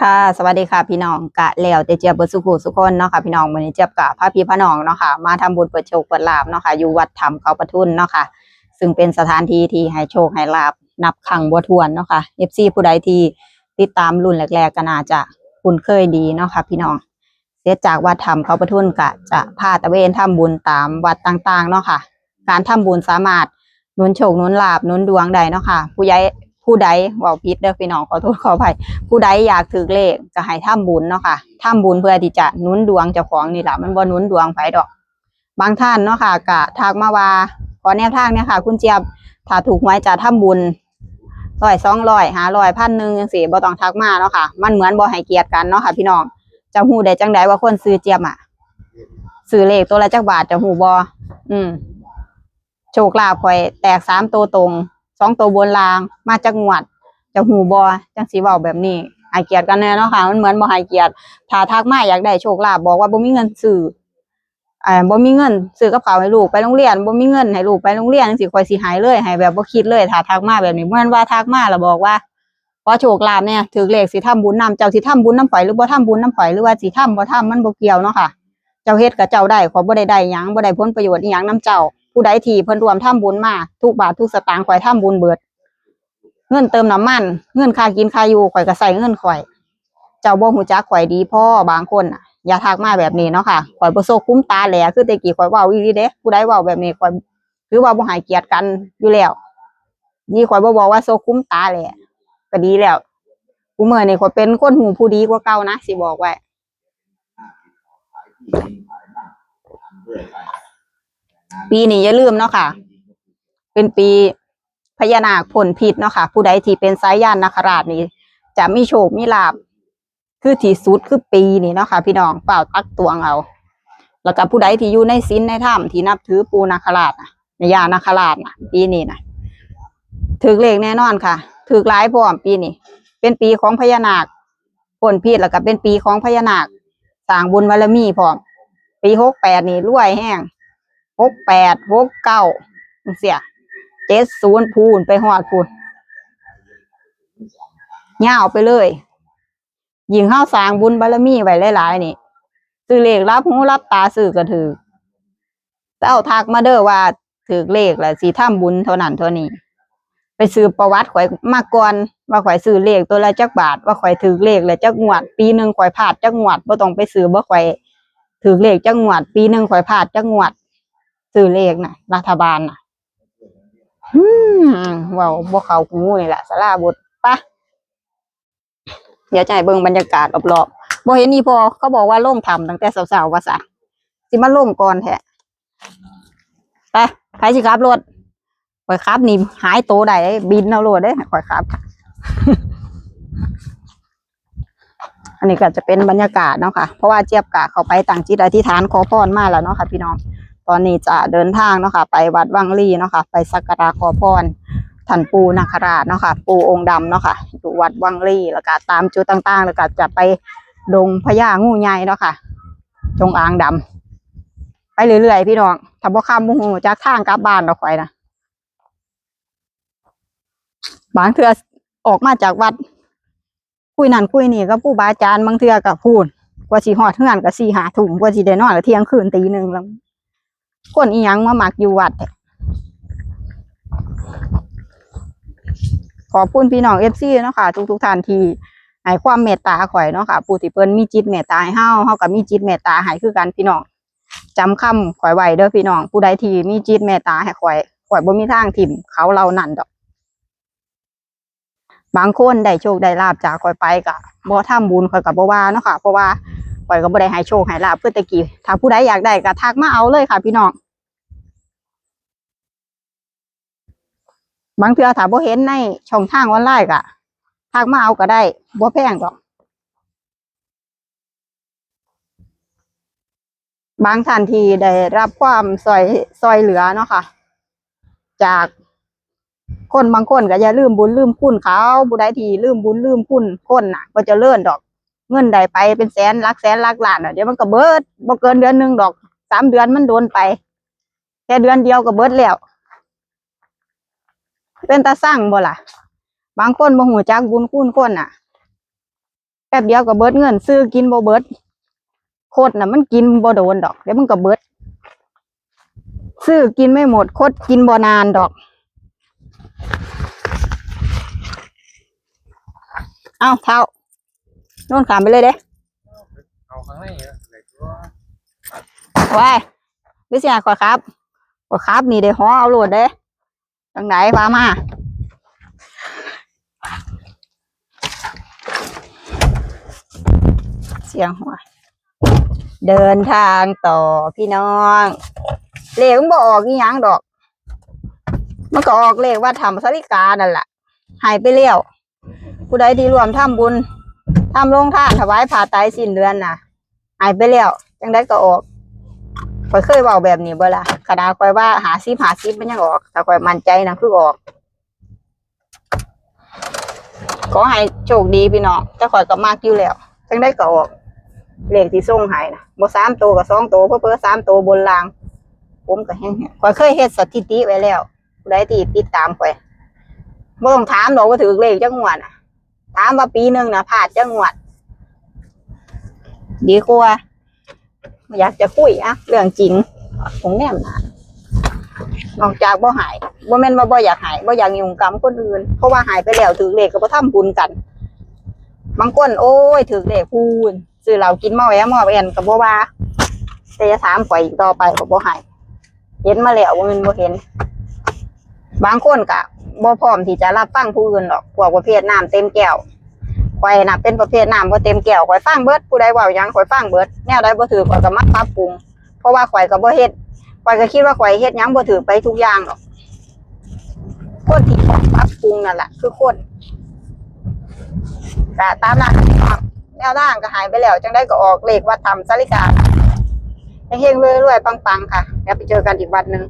ค่ะสวัสดีค่ะพี่น้องกะแล้วแต่เจียบเบิดสุขุสุคนเนาะค่ะพี่น้องมื้อนี้เจียบกะพาพี่พาน้องเนาะค่ะมาทำบุญเปิดโชคเปิดลาบเนาะค่ะอยู่วัดธรรมเขาปทุนเนาะค่ะซึ่งเป็นสถานที่ที่ให้โชคให้ลาบนับครั้งบ่ถ้วนเนาะค่ะ FC ผู้ใดที่ติดตามรุ่นแรกๆก็น่าจะคุ้นเคยดีเนาะค่ะพี่น้องเสร็จจากวัดธรรมเขาปทุนกะจะพาตะเวนทำบุญตามวัดต่างๆเนาะค่ะการทำบุญสามารถนุนโชคนุนลาบนุนดวงได้เนาะค่ะผู้ใหญ่ ผู้ใดเว้าผิดเด้อพี่น้องขอโทษขออภัยผู้ใดอยากถือเลขก็ให้ทำบุญเนาะค่ะทำบุญเพื่อที่จะนุนดวงเจ้าของนี่แหละมันบ่นุนดวงไผดอก บางท่านเนาะค่ะกะทักมาว่าขอแนวทางเนี่ยค่ะ คุณเจี๊ยบถ้าถูกหวยจะทำบุญร้อยสองร้อยหาร้อยพันหนึ่งจังสี่บ่ต้องทักมาเนาะค่ะ มันเหมือนบ่ให้เกียรติกันเนาะค่ะ พี่น้องจะฮู้ได้จังใดว่าคนซื้อเจี๊ยบอะซื้อเลขตัวละจักบาทจะฮู้บ่อืมโชคลาภข่อยแตกสามตัวตรง สองตัวบนรางมาจากงวดจะหูบอจังสีเว้าแบบนี้ให้เกียรติกันแน่เนาะค่ะ มันเหมือนบ่ให้เกียรติถ้าทักมาอยากได้โชคลาภบอกว่าบ่มีเงินซื้ออ่าบ่มีเงินซื้อกับข้าให้ลูกไปโรงเรียนบ่มีเงินให้ลูกไปโรงเรียนจังซี่ข่อยสิหายเลยให้แบบบ่คิดเลยถ้าทักมาแบบนี้เหมือนว่าทักมาแล้วบอกว่าขอโชคลาภเนี่ยถือเลขสิทำบุญนำเจ้าสิทำบุญน้ำข่อยหรือบ่ทำบุญน้ำข่อยหรือว่าสิทำบ่ทำมันบ่เกี่ยวเนาะค่ะ เจ้าเฮ็ดกับเจ้าได้ขอบ่ได้ได้หยังบ่ได้ผลประโยชน์อีหยังนํเจ้า ผู้ใดที่เพิ่นรวมทำบุญมาทุกบาททุกสตางค์ข่อยทำบุญเบิด เงินเติมน้ำมัน เงินค่ากินค่าอยู่ข่อยก็ใส่เงินข่อย เจ้าบ่ฮู้จักข่อยดีพ่อบางคนน่ะ อย่าทักมาแบบนี้เนาะค่ะข่อยบ่โซคุ้มตาแหลคือแต่กี้ข่อยเว้าอีหลีเด้ผู้ใดเว้าแบบนี้ข่อยถือว่าบ่ให้เกียรติกันอยู่แล้วนี่ข่อยบ่บอกว่าโซคุ้มตาแหละก็ดีแล้วกูเมื่อนี่ข่อยเป็นคนหูผู้ดีกว่าเก่านะสิบอกไว้ ปีนี้อย่าลืมเนาะค่ะ เป็นปีพญานาคผลผิดเนาะค่ะ ผู้ใดที่เป็นสายยานนาคราชนี่จะมีโชคมีลาบคือที่สุดคือปีนี้เนาะค่ะ พี่น้องเปล่าตักตวงเอา แล้วก็ผู้ใดที่อยู่ในศีลในถ้ำที่นับถือปูนาคราชนะแม่ย่านาคราชนะปีนี้นะถือเลขแน่นอนค่ะถือหลายพร้อมปีนี้เป็นปีของพญานาคผลผิดแล้วก็เป็นปีของพญานาคสร้างบุญบารมีพร้อมปีหกแปดนี่รวยแห้ง หกแปดหกเก้าเสียเจ็ดศูนย์พูนไปหอดพูนย่าวไปเลยยิงข้าวสางบุญบารมีไว้หลายๆนี่ซื้อเลขรับหูรับตาซื้อก็ถือแต่เอาทักมาเด้อว่าถือเลขแหละสีถ้ำบุญเท่านั้นเท่านี้ ไปซื้อประวัติข่อยมาก่อนว่าข่อยซื้อเลขตัวละจักบาท ว่าข่อยถือเลขแล้วจักงวด ปีหนึ่งข่อยพลาดจักงวดบ่ต้องไปซื้อบ่ข่อยถือเลขจักงวด ปีหนึ่งข่อยพลาดจักงวด ซื้อเลขน่ะ รัฐบาลน่ะอืมเว้าบ่เข้าหูนี่แหละสาราบุตรปะเดี๋ยวจะให้เบิ่งบรรยากาศรอบๆบ่เห็นนี่พอเขาบอกว่าลงทำตั้งแต่สาวๆว่าซะสิมาลงก่อนแท้ไปใครสิขับรถข่อยขับนี่หายโตได้เด้บินเอาโลดเด้ข่อยขับ อันนี้ก็จะเป็นบรรยากาศเนาะค่ะ เพราะว่าเจี๊ยบกะเขาไปต่างจิตอธิษฐานขอพรมาแล้วเนาะค่ะพี่น้อง ตอนนี้จะเดินทางเนาะค่ะไปวัดวังลีเนาะค่ะไปสักการะขอพรท่านปูนาคราชเนาะค่ะปูองค์ดำเนาะค่ะอยู่วัดวังลีแล้วก็ตามจุดต่างๆ แล้วก็จะไปดงพญางูใหญ่เนาะค่ะ จงอางดำไปเรื่อยๆพี่น้องถ้าบ่ข้ามมุงจากทางกลับบ้านเราค่อยนะบางเทื่อออกมาจากวัด คุยนั่นคุยนี่ก็ผู้บาอาจารย์บางเทื่อก็พูดกว่าสิฮอดเฮือนก็สี่หาถุงกว่าสิได้นอนก็เที่ยงคืนตีหนึ่งแล้ว คนอีหยังมาหมักอยู่วัดขอบคุณพี่น้องเอฟซีเนาะค่ะ ทุกทุกๆท่านที่ให้ความเมตตาข่อยเนาะค่ะผู้ที่เพิ่นมีจิตเมตตาให้เฮาเฮาก็มีจิตเมตตาให้คือกันพี่น้องจำคำข่อยไว้เด้อพี่น้อง ผู้ใดที่มีจิตเมตตาให้ข่อยข่อยบ่มีทางถิ่มเขาเรานั่นดอก บางคนได้โชคได้ลาบจากข่อยไปก็บ่ทำบุญข่อยก็บ่ว่าเนาะค่ะเพราะว่า ข่อยก็บ่ได้ให้โชคให้ลาบเพื่อตะกี้ถ้าผู้ใดอยากได้ก็ทักมาเอาเลยค่ะพี่น้องบางเทื่อถ้าบ่เห็นในช่องทางออนไลน์ก็ทักมาเอาก็ได้บ่แพงดอกบางท่านที่ได้รับความซอยซอยเหลือเนาะค่ะ จากคนบางคนก็อย่าลืมบุญลืมคุณเขาผู้ใดที่ลืมบุญลืมคุณคนน่ะ ก็จะเลื่อนดอก เงินใดไปเป็นแสนลักแสนลักล้านอะเดี๋ยวมันก็เบิดบ่เกินเดือนหนึ่งดอกสามเดือนมันโดนไป แค่เดือนเดียวก็เบิดแล้ว เป็นตาสร้างบ่ล่ะ บางคนบ่หูจักบุญคุณคนน่ะแป๊บเดียวก็เบิดเงิน ซื้อกินบ่เบิดโคตรน่ะ มันกินบ่โดนดอก เดี๋ยวมันก็เบิด ซื้อกินไม่หมดโคตรกินบ่นานดอก เอ้าเท่า โน่นขามไปเลยเด้เอาข้างในเนี่ยเด็กว่าว้ายวิเสียขอครับขอครับนี่เด้ฮ้อเอาโหลดเด้จังไหนพามาเสียงหัว เดินทางต่อพี่น้องเลขมันบออกอีหยังดอก มันก็ออกเลขว่าทำสริกานั่นแหละหายไปเลี้ยวผู้ใดที่รวมทำบุญ ทำโรงทานถวายผ่าไตรสิ้นเดือนน่ะหายไปเลี้ยวจังได้ก็ออกข่อยเคยเว้าแบบนี้บ่ล่ะขนาดข่อยว่าหาซิหาซิมันยังออกแต่ข่อยมั่นใจนะคือออกขอให้โชคดีพี่น้องแต่ข่อยก็มากอยู่แล้วจังได้ก็ออกเลขที่ส่งให้นะบ่สามตัวกับสองตัวเพื่อเพื่อสามตัวบนราง ผมก็แห้งๆข่อยเคยเฮ็ดสถิติไว้แล้วผู้ที่ติดตามข่อยบ่ต้องถามดอกว่าถือเลขจังหวัดน่ะ ถามว่าปีหนึ่งนะพลาดจังวด ดีกว่าอยากจะคุยอะเรื่องจริงผมแนมนานอกจากบ่หายบ่แม่นว่าบ่อยากหายบ่อยากยุ่งกับคนอื่น เพราะว่าหายไปแล้วถือเลขก็บ่ทำบุญกัน บางคนโอ้ยถือเลขพูนซื้อเหล้ากินเมาแอมอแอนก็บ่ว่าแต่จะถามข่อยอีกต่อไปก็บ่หายเห็นมาแล้วบ่แมันบ่เห็น บางคนก็ บ่พร้อมที่จะรับฟังผู้อื่นหรอกพวกประเภทน้ำเต็มแก้วข่อยน่ะเป็นประเภทน้ำบ่เต็มแก้วข่อยฟังเบิดผู้ใดเว้าหยังข่อยฟังเบิดแนวใดบ่ถือข่อยก็มาปรับปรุง เพราะว่าข่อยก็บ่เฮ็ดข่อยก็คิดว่าข่อยเฮ็ดหยังบ่ถือไปทุกอย่างหรอกคนที่ปรับปรุงนั่นแหละคือคนก็ตามนั้นแนวทางก็หายไปแล้วจังได้ก็ออกเลขว่าทำสาริกาเฮงๆรวยๆปังๆ ค่ะ แล้วไปเจอกันอีกวันหนึ่ง